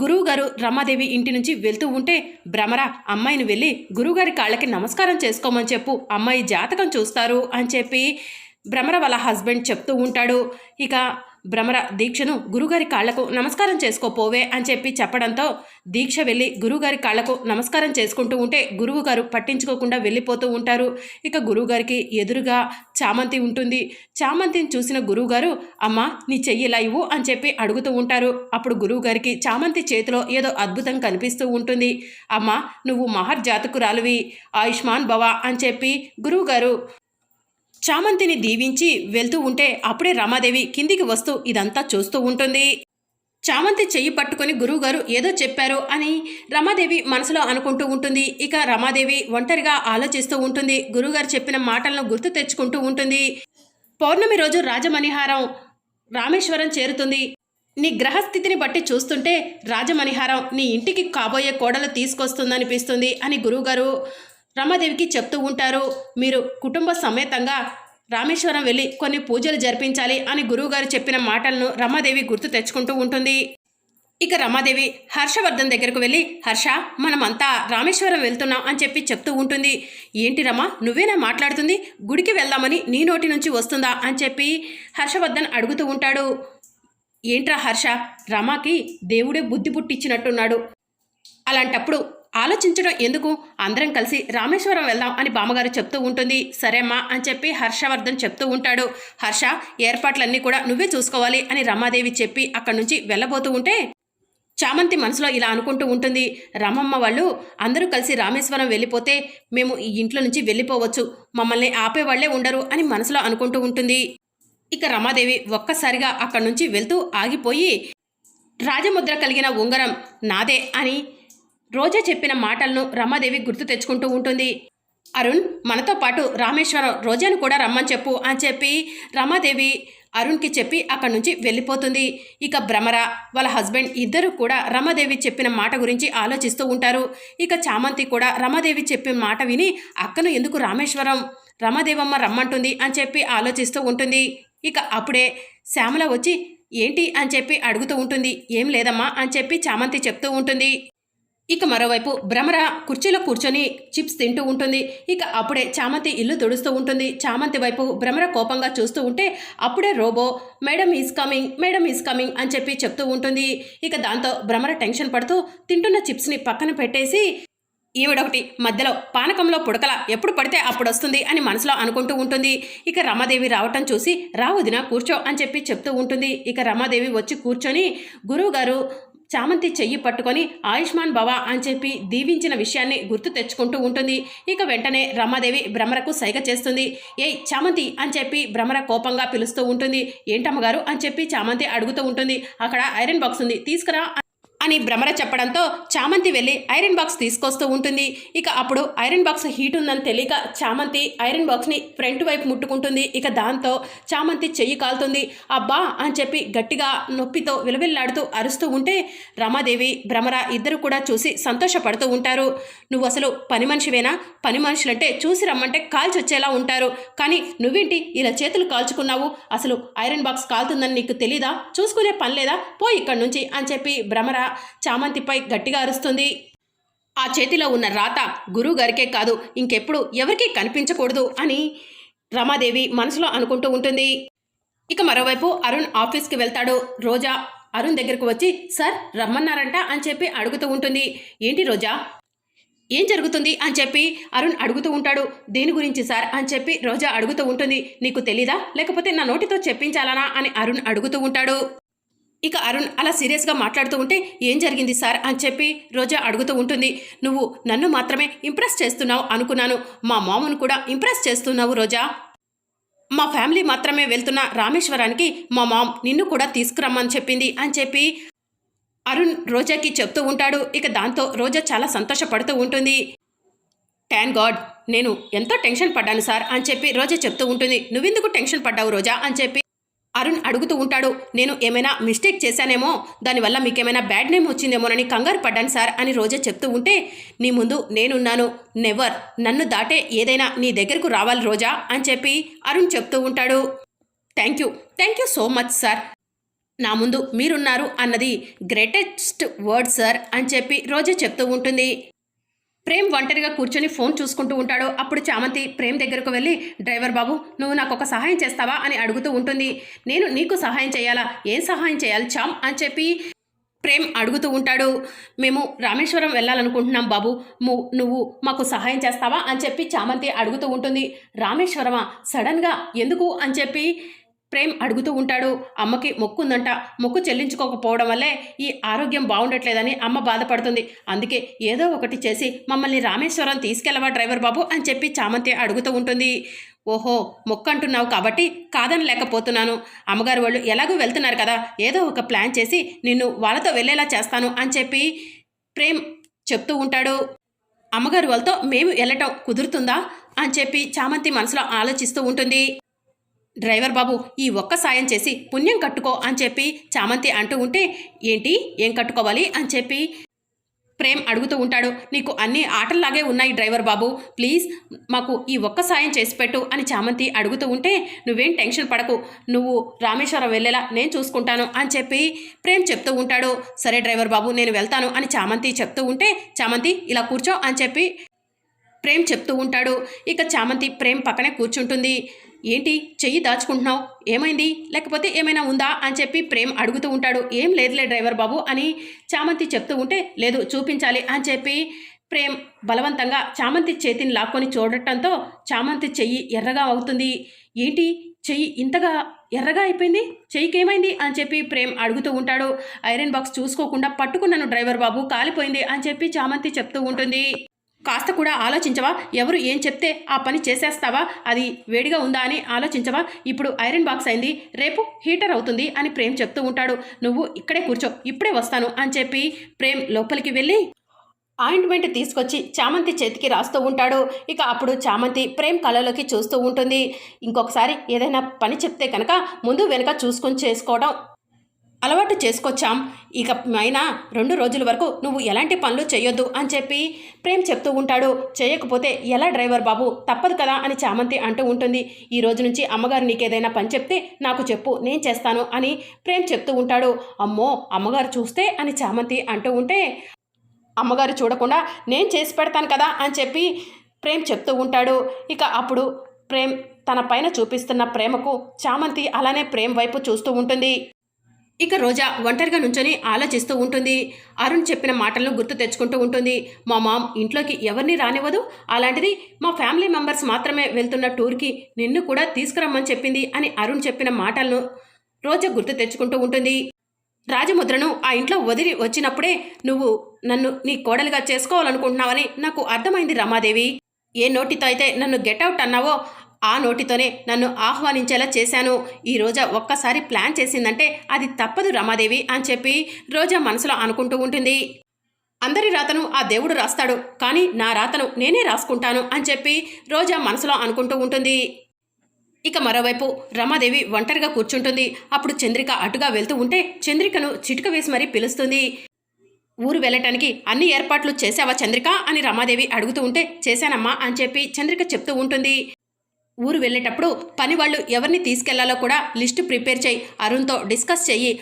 గురువుగారు రమాదేవి ఇంటి నుంచి వెళ్తూ ఉంటే భ్రమర అమ్మాయిని వెళ్ళి గురువుగారి కాళ్ళకి నమస్కారం చేసుకోమని చెప్పు. అమ్మాయి జాతకం చూస్తారు అని చెప్పి భ్రమర వాళ్ళ హస్బెండ్ చెప్తూ ఉంటాడు. ఇక భ్రమర దీక్షను గురుగారి కాళ్ళకు నమస్కారం చేసుకోపోవే అని చెప్పి చెప్పడంతో దీక్ష వెళ్ళి గురుగారి కాళ్ళకు నమస్కారం చేసుకుంటూ ఉంటే గురువు గారు పట్టించుకోకుండా వెళ్ళిపోతూ ఉంటారు. ఇక గురువుగారికి ఎదురుగా చామంతి ఉంటుంది. చామంతిని చూసిన గురువుగారు అమ్మ నీ చెయ్యి ఇలా ఇవ్వు అని చెప్పి అడుగుతూ ఉంటారు. అప్పుడు గురువుగారికి చామంతి చేతిలో ఏదో అద్భుతం కనిపిస్తూ ఉంటుంది. అమ్మ నువ్వు మహర్జాతకురాలువి ఆయుష్మాన్ భవ అని చెప్పి గురువుగారు చామంతిని దీవించి వెళ్తూ ఉంటే అప్పుడే రమాదేవి కిందికి వస్తూ ఇదంతా చూస్తూ ఉంటుంది. చామంతి చెయ్యి పట్టుకొని గురువుగారు ఏదో చెప్పారు అని రమాదేవి మనసులో అనుకుంటూ ఉంటుంది. ఇక రమాదేవి ఒంటరిగా ఆలోచిస్తూ ఉంటుంది. గురువుగారు చెప్పిన మాటలను గుర్తు తెచ్చుకుంటూ ఉంటుంది. పౌర్ణమి రోజు రాజమణిహారం రామేశ్వరం చేరుతుంది. నీ గ్రహస్థితిని బట్టి చూస్తుంటే రాజమణిహారం నీ ఇంటికి కాబోయే కోడలు తీసుకొస్తుందనిపిస్తుంది అని గురువుగారు రమాదేవికి చెప్తూ ఉంటారు మీరు కుటుంబ సమేతంగా రామేశ్వరం వెళ్ళి కొన్ని పూజలు జరిపించాలి అని గురువుగారు చెప్పిన మాటలను రమాదేవి గుర్తు తెచ్చుకుంటూ ఉంటుంది. ఇక రమాదేవి హర్షవర్ధన్ దగ్గరకు వెళ్ళి హర్ష మనమంతా రామేశ్వరం వెళ్తున్నాం అని చెప్పి చెప్తూ ఉంటుంది. ఏంటి రమా నువ్వేనా మాట్లాడుతుంది? గుడికి వెళ్దామని నీ నోటి నుంచి వస్తుందా? అని చెప్పి హర్షవర్ధన్ అడుగుతూ ఉంటాడు. ఏంట్రా హర్ష రమాకి దేవుడే బుద్ధి పుట్టించినట్టున్నాడు. అలాంటప్పుడు ఆలోచించడం ఎందుకు? అందరం కలిసి రామేశ్వరం వెళ్దాం అని బామ్మగారు చెప్తూ ఉంటుంది. సరేమ్మా అని చెప్పి హర్షవర్ధన్ చెప్తూ ఉంటాడు. హర్ష ఏర్పాట్లన్నీ కూడా నువ్వే చూసుకోవాలి అని రమాదేవి చెప్పి అక్కడి నుంచి వెళ్ళబోతూ ఉంటే చామంతి మనసులో ఇలా అనుకుంటూ ఉంటుంది. రమమ్మ వాళ్ళు అందరూ కలిసి రామేశ్వరం వెళ్ళిపోతే మేము ఈ ఇంట్లో నుంచి వెళ్ళిపోవచ్చు. మమ్మల్ని ఆపేవాళ్ళే ఉండరు అని మనసులో అనుకుంటూ ఉంటుంది. ఇక రమాదేవి ఒక్కసారిగా అక్కడి నుంచి వెళ్తూ ఆగిపోయి రాజముద్ర కలిగిన ఉంగరం నాదే అని రోజా చెప్పిన మాటలను రమాదేవి గుర్తు తెచ్చుకుంటూ ఉంటుంది. అరుణ్ మనతో పాటు రామేశ్వరం రోజాను కూడా రమ్మని చెప్పు అని చెప్పి రమాదేవి అరుణ్కి చెప్పి అక్కడి నుంచి వెళ్ళిపోతుంది. ఇక భ్రమర వాళ్ళ హస్బెండ్ ఇద్దరు కూడా రమాదేవి చెప్పిన మాట గురించి ఆలోచిస్తూ ఉంటారు. ఇక చామంతి కూడా రమాదేవి చెప్పిన మాట విని అక్కను ఎందుకు రామేశ్వరం రమాదేవమ్మ రమ్మంటుంది అని చెప్పి ఆలోచిస్తూ ఉంటుంది. ఇక అప్పుడే శ్యామల వచ్చి ఏంటి? అని చెప్పి అడుగుతూ ఉంటుంది. ఏం లేదమ్మా అని చెప్పి చామంతి చెప్తూ ఉంటుంది. ఇక మరోవైపు భ్రమర కుర్చీలో కూర్చొని చిప్స్ తింటూ ఉంటుంది. ఇక అప్పుడే చామంతి ఇల్లు తుడుస్తూ ఉంటుంది. చామంతి వైపు భ్రమర కోపంగా చూస్తూ ఉంటే అప్పుడే robo madam is coming madam is coming అని చెప్పి చెప్తూ ఉంటుంది. ఇక దాంతో భ్రమర టెన్షన్ పడుతూ తింటున్న చిప్స్ని పక్కన పెట్టేసి ఈవిడొకటి మధ్యలో పానకంలో పుడకల ఎప్పుడు పడితే అప్పుడు వస్తుంది అని మనసులో అనుకుంటూ ఉంటుంది. ఇక రమాదేవి రావటం చూసి రావుదిన కూర్చో అని చెప్పి చెప్తూ ఉంటుంది. ఇక రమాదేవి వచ్చి కూర్చొని గురువుగారు చామంతి చెయ్యి పట్టుకొని ఆయుష్మాన్ భవ అని చెప్పి దీవించిన విషయాన్ని గుర్తు తెచ్చుకుంటూ ఉంటుంది. ఇక వెంటనే రమాదేవి భ్రమరకు సైగ చేస్తుంది. ఏయ్ చామంతి అని చెప్పి భ్రమర కోపంగా పిలుస్తూ ఉంటుంది. ఏంటమ్మగారు అని చెప్పి చామంతి అడుగుతూ ఉంటుంది. అక్కడ ఐరన్ బాక్స్ ఉంది. తీసుకురా అని భ్రమర చెప్పడంతో చామంతి వెళ్ళి ఐరన్ బాక్స్ తీసుకొస్తూ ఉంటుంది. ఇక అప్పుడు ఐరన్ బాక్స్ హీట్ ఉందని తెలియక చామంతి ఐరన్ బాక్స్ని ఫ్రంట్ వైపు ముట్టుకుంటుంది. ఇక దాంతో చామంతి చెయ్యి కాలుతుంది. అబ్బా అని చెప్పి గట్టిగా నొప్పితో విలవిల్లాడుతూ అరుస్తూ ఉంటే రమాదేవి భ్రమర ఇద్దరు కూడా చూసి సంతోషపడుతూ ఉంటారు. నువ్వు అసలు పని మనిషివేనా? పని మనుషులంటే చూసి రమ్మంటే కాల్చొచ్చేలా ఉంటారు. కానీ నువ్వేంటి ఇలా చేతులు కాల్చుకున్నావు? అసలు ఐరన్ బాక్స్ కాలుతుందని నీకు తెలీదా? చూసుకునే పని లేదా? పో ఇక్కడి నుంచి అని చెప్పి భ్రమర చామంతిపై గట్టిగా అరుస్తుంది. ఆ చేతిలో ఉన్న రాత గురువు గారికే కాదు ఇంకెప్పుడు ఎవరికీ కనిపించకూడదు అని రమాదేవి మనసులో అనుకుంటూ ఉంటుంది. ఇక మరోవైపు అరుణ్ ఆఫీస్కి వెళ్తాడు. రోజా అరుణ్ దగ్గరకు వచ్చి సార్ రమ్మన్నారంట అని చెప్పి అడుగుతూ ఉంటుంది. ఏంటి రోజా? ఏం జరుగుతుంది? అని చెప్పి అరుణ్ అడుగుతూ ఉంటాడు. దేని గురించి సార్? అని చెప్పి రోజా అడుగుతూ ఉంటుంది. నీకు తెలీదా? లేకపోతే నా నోటితో చెప్పించాలనా? అని అరుణ్ అడుగుతూ ఉంటాడు. ఇక అరుణ్ అలా సీరియస్గా మాట్లాడుతూ ఉంటే ఏం జరిగింది సార్? అని చెప్పి రోజా అడుగుతూ ఉంటుంది. నువ్వు నన్ను మాత్రమే ఇంప్రెస్ చేస్తున్నావు అనుకున్నాను. మా మామను కూడా ఇంప్రెస్ చేస్తున్నావు రోజా. మా ఫ్యామిలీ మాత్రమే వెళ్తున్న రామేశ్వరానికి మా మామ్ నిన్ను కూడా తీసుకురమ్మని చెప్పింది అని చెప్పి అరుణ్ రోజాకి చెప్తూ ఉంటాడు. ఇక దాంతో రోజా చాలా సంతోషపడుతూ ఉంటుంది. ట్యాన్ గాడ్ నేను ఎంతో టెన్షన్ పడ్డాను సార్ అని చెప్పి రోజా చెప్తూ ఉంటుంది. నువ్వెందుకు టెన్షన్ పడ్డావు రోజా? అని చెప్పి అరుణ్ అడుగుతూ ఉంటాడు నేను ఏమైనా మిస్టేక్ చేశానేమో? దానివల్ల మీకేమైనా బ్యాడ్ నేమ్ వచ్చిందేమోనని కంగారు పడ్డాను సార్ అని రోజా చెప్తూ ఉంటే నీ ముందు నేనున్నాను నెవర్. నన్ను దాటే ఏదైనా నీ దగ్గరకు రావాలి రోజా అని చెప్పి అరుణ్ చెప్తూ ఉంటాడు. Thank you. Thank you so much sir. నా ముందు మీరున్నారు అన్నది గ్రేటెస్ట్ వర్డ్ సార్ అని చెప్పి రోజా చెప్తూ ఉంటుంది. ప్రేమ్ ఒంటరిగా కూర్చొని ఫోన్ చూసుకుంటూ ఉంటాడు అప్పుడు చామంతి ప్రేమ్ దగ్గరకు వెళ్ళి డ్రైవర్ బాబు నువ్వు నాకు ఒక సహాయం చేస్తావా? అని అడుగుతూ ఉంటుంది. నేను నీకు సహాయం చేయాలా? ఏం సహాయం చేయాలి? చామ్ అని చెప్పి ప్రేమ్ అడుగుతూ ఉంటాడు. మేము రామేశ్వరం వెళ్ళాలనుకుంటున్నాం బాబు. నువ్వు మాకు సహాయం చేస్తావా? అని చెప్పి చామంతి అడుగుతూ ఉంటుంది. రామేశ్వరమా? సడన్గా ఎందుకు? అని చెప్పి ప్రేమ్ అడుగుతూ ఉంటాడు అమ్మకి మొక్కు ఉందంట మొక్కు చెల్లించుకోకపోవడం వల్లే ఈ ఆరోగ్యం బాగుండట్లేదని అమ్మ బాధపడుతుంది. అందుకే ఏదో ఒకటి చేసి మమ్మల్ని రామేశ్వరం తీసుకెళ్ళవా డ్రైవర్ బాబు? అని చెప్పి చామంతి అడుగుతూ ఉంటుంది. ఓహో మొక్కు అంటున్నావు కాబట్టి కాదని లేకపోతున్నాను. అమ్మగారు వాళ్ళు ఎలాగో వెళ్తున్నారు కదా ఏదో ఒక ప్లాన్ చేసి నిన్ను వాళ్ళతో వెళ్ళేలా చేస్తాను అని చెప్పి ప్రేమ్ చెప్తూ ఉంటాడు. అమ్మగారు వాళ్ళతో మేము వెళ్ళటం కుదురుతుందా? అని చెప్పి చామంతి మనసులో ఆలోచిస్తూ ఉంటుంది. డ్రైవర్ బాబు ఈ ఒక్క సాయం చేసి పుణ్యం కట్టుకో అని చెప్పి చామంతి అంటూ ఉంటే ఏంటి? ఏం కట్టుకోవాలి అని చెప్పి ప్రేమ్ అడుగుతూ ఉంటాడు. నీకు అన్ని ఆటల్లాగే ఉన్నాయి డ్రైవర్ బాబు. ప్లీజ్ మాకు ఈ ఒక్క సాయం చేసి పెట్టు అని చామంతి అడుగుతూ ఉంటే నువ్వేం టెన్షన్ పడకు. నువ్వు రామేశ్వరం వెళ్ళేలా నేను చూసుకుంటాను అని చెప్పి ప్రేమ్ చెప్తూ ఉంటాడు. సరే డ్రైవర్ బాబు నేను వెళ్తాను అని చామంతి చెప్తూ ఉంటే చామంతి ఇలా కూర్చో అని చెప్పి ప్రేమ్ చెప్తూ ఉంటాడు. ఇక చామంతి ప్రేమ్ పక్కనే కూర్చుంటుంది. ఏంటి? చెయ్యి దాచుకుంటున్నావు? ఏమైంది? లేకపోతే ఏమైనా ఉందా? అని చెప్పి ప్రేమ్ అడుగుతూ ఉంటాడు. ఏం లేదులే డ్రైవర్ బాబు అని చామంతి చెప్తూ ఉంటే లేదు చూపించాలి అని చెప్పి ప్రేమ్ బలవంతంగా చామంతి చేతిని లాక్కొని చూడటంతో చామంతి చెయ్యి ఎర్రగా అవుతుంది. ఏంటి? చెయ్యి ఇంతగా ఎర్రగా అయిపోయింది? చెయ్యికి ఏమైంది అని చెప్పి ప్రేమ్ అడుగుతూ ఉంటాడు. ఐరన్ బాక్స్ చూసుకోకుండా పట్టుకున్నాను డ్రైవర్ బాబు కాలిపోయింది అని చెప్పి చామంతి చెప్తూ ఉంటుంది. కాస్త కూడా ఆలోచించవా? ఎవరు ఏం చెప్తే ఆ పని చేసేస్తావా? అది వేడిగా ఉందా అని ఆలోచించవా? ఇప్పుడు ఐరన్ బాక్స్ అయింది. రేపు హీటర్ అవుతుంది అని ప్రేమ్ చెప్తూ ఉంటాడు. నువ్వు ఇక్కడే కూర్చో. ఇప్పుడే వస్తాను అని చెప్పి ప్రేమ్ లోపలికి వెళ్ళి ఆయింట్మెంట్ తీసుకొచ్చి చామంతి చేతికి రాస్తూ ఉంటాడు. ఇక అప్పుడు చామంతి ప్రేమ్ కళలోకి చూస్తూ ఉంటుంది. ఇంకొకసారి ఏదైనా పని చెప్తే కనుక ముందు వెనక చూసుకొని చేసుకోవడం అలవాటు చేసుకొచ్చాం. ఇక అయినా రెండు రోజుల వరకు నువ్వు ఎలాంటి పనులు చేయొద్దు అని చెప్పి ప్రేమ్ చెప్తూ ఉంటాడు. చేయకపోతే ఎలా డ్రైవర్ బాబు? తప్పదు కదా అని చామంతి అంటూ ఉంటుంది. ఈ రోజు నుంచి అమ్మగారు నీకేదైనా పని చెప్తే నాకు చెప్పు నేను చేస్తాను అని ప్రేమ్ చెప్తూ ఉంటాడు. అమ్మో అమ్మగారు చూస్తే అని చామంతి అంటూ ఉంటే అమ్మగారు చూడకుండా నేను చేసి పెడతాను కదా అని చెప్పి ప్రేమ్ చెప్తూ ఉంటాడు. ఇక అప్పుడు ప్రేమ్ తన పైన చూపిస్తున్న ప్రేమకు చామంతి అలానే ప్రేమ్ వైపు చూస్తూ ఉంటుంది. ఇక రోజా ఒంటరిగా నుంచొని ఆలోచిస్తూ ఉంటుంది. అరుణ్ చెప్పిన మాటలను గుర్తు తెచ్చుకుంటూ ఉంటుంది. మా మామ్ ఇంట్లోకి ఎవరిని రానివ్వదు. అలాంటిది మా ఫ్యామిలీ మెంబర్స్ మాత్రమే వెళ్తున్న టూర్కి నిన్ను కూడా తీసుకురమ్మని చెప్పింది అని అరుణ్ చెప్పిన మాటలను రోజా గుర్తు తెచ్చుకుంటూ ఉంటుంది. రాజముద్రను ఆ ఇంట్లో వదిలి వచ్చినప్పుడే నువ్వు నన్ను నీ కోడలుగా చేసుకోవాలనుకుంటున్నావని నాకు అర్థమైంది రమాదేవి. ఏ నోటితో అయితే నన్ను గెట్అవుట్ అన్నావో ఆ నోటితోనే నన్ను ఆహ్వానించేలా చేశాను. ఈ రోజా ఒక్కసారి ప్లాన్ చేసిందంటే అది తప్పదు రమాదేవి అని చెప్పి రోజా మనసులో అనుకుంటూ ఉంటుంది. అందరి రాతను ఆ దేవుడు రాస్తాడు. కానీ నా రాతను నేనే రాసుకుంటాను అని చెప్పి రోజా మనసులో అనుకుంటూ ఉంటుంది. ఇక మరోవైపు రమాదేవి ఒంటరిగా కూర్చుంటుంది. అప్పుడు చంద్రిక అటుగా వెళ్తూ ఉంటే చంద్రికను చిటుక వేసి మరీ పిలుస్తుంది. ఊరు వెళ్ళటానికి అన్ని ఏర్పాట్లు చేశావా చంద్రిక? అని రమాదేవి అడుగుతూ ఉంటే చేశానమ్మా అని చెప్పి చంద్రిక చెప్తూ ఉంటుంది. ఊరు వెళ్ళేటప్పుడు పని వాళ్ళు ఎవరిని తీసుకెళ్ళాలో కూడా లిస్టు ప్రిపేర్ చేయి అరుణ్తో డిస్కస్ చెయ్యి.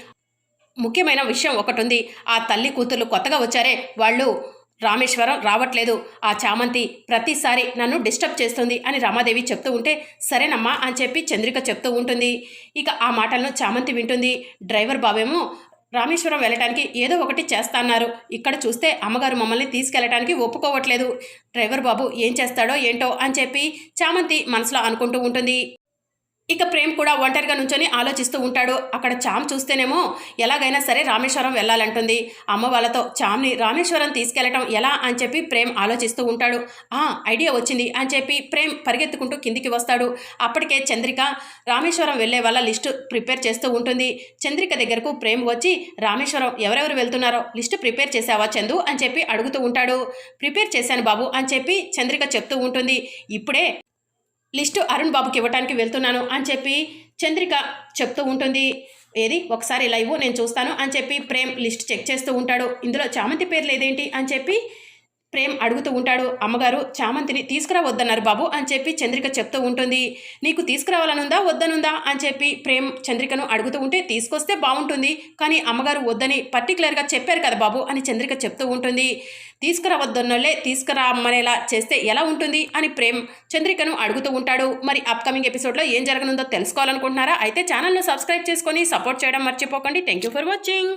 ముఖ్యమైన విషయం ఒకటి ఉంది ఆ తల్లి కూతుర్లు కొత్తగా వచ్చారే వాళ్ళు రామేశ్వరం రావట్లేదు. ఆ చామంతి ప్రతిసారి నన్ను డిస్టర్బ్ చేస్తుంది అని రమాదేవి చెప్తూ ఉంటే సరేనమ్మా అని చెప్పి చంద్రిక చెప్తూ ఉంటుంది. ఇక ఆ మాటలను చామంతి వింటుంది. డ్రైవర్ బాబేమో రామేశ్వరం వెళ్ళటానికి ఏదో ఒకటి చేస్తాన్నారు. ఇక్కడ చూస్తే అమ్మగారు మమ్మల్ని తీసుకెళ్ళటానికి ఒప్పుకోవట్లేదు. డ్రైవర్ బాబు ఏం చేస్తాడో ఏంటో అని చెప్పి చామంతి మనసులో అనుకుంటూ ఉంటుంది. ఇక ప్రేమ్ కూడా ఒంటరిగా నుంచొని ఆలోచిస్తూ ఉంటాడు. అక్కడ చామ్ చూస్తేనేమో ఎలాగైనా సరే రామేశ్వరం వెళ్ళాలంటుంది. అమ్మ వాళ్ళతో చామ్ని రామేశ్వరం తీసుకెళ్ళటం ఎలా అని చెప్పి ప్రేమ్ ఆలోచిస్తూ ఉంటాడు. ఆ ఐడియా వచ్చింది అని చెప్పి ప్రేమ్ పరిగెత్తుకుంటూ కిందికి వస్తాడు. అప్పటికే చంద్రిక రామేశ్వరం వెళ్ళే వాళ్ళ లిస్టు ప్రిపేర్ చేస్తూ ఉంటుంది. చంద్రిక దగ్గరకు ప్రేమ్ వచ్చి రామేశ్వరం ఎవరెవరు వెళ్తున్నారో లిస్టు ప్రిపేర్ చేసావా చందు? అని చెప్పి అడుగుతూ ఉంటాడు. ప్రిపేర్ చేశాను బాబు అని చెప్పి చంద్రిక చెప్తూ ఉంటుంది. ఇప్పుడే లిస్టు అరుణ్ బాబుకి ఇవ్వటానికి వెళ్తున్నాను అని చెప్పి చంద్రిక చెప్తూ ఉంటుంది. ఏది? ఒకసారి లైవ్ నేను చూస్తాను అని చెప్పి ప్రేమ్ లిస్ట్ చెక్ చేస్తూ ఉంటాడు. ఇందులో చామంతి పేరు లేదేంటి అని చెప్పి ప్రేమ్ అడుగుతూ ఉంటాడు అమ్మగారు చామంతిని తీసుకురావద్దన్నారు బాబు అని చెప్పి చంద్రిక చెప్తూ ఉంటుంది. నీకు తీసుకురావాలనుందా వద్దనుందా? అని చెప్పి ప్రేమ్ చంద్రికను అడుగుతూ ఉంటే తీసుకొస్తే బాగుంటుంది కానీ అమ్మగారు వద్దని పర్టికులర్గా చెప్పారు కదా బాబు అని చంద్రిక చెప్తూ ఉంటుంది. తీసుకురావద్దన్నోళ్ళే తీసుకురామనేలా చేస్తే ఎలా ఉంటుంది? అని ప్రేమ్ చంద్రికను అడుగుతూ ఉంటాడు. మరి అప్కమింగ్ ఎపిసోడ్లో ఏం జరగనుందో తెలుసుకోవాలనుకుంటున్నారా? అయితే ఛానల్ను సబ్స్క్రైబ్ చేసుకొని సపోర్ట్ చేయడం మర్చిపోకండి. Thank you for watching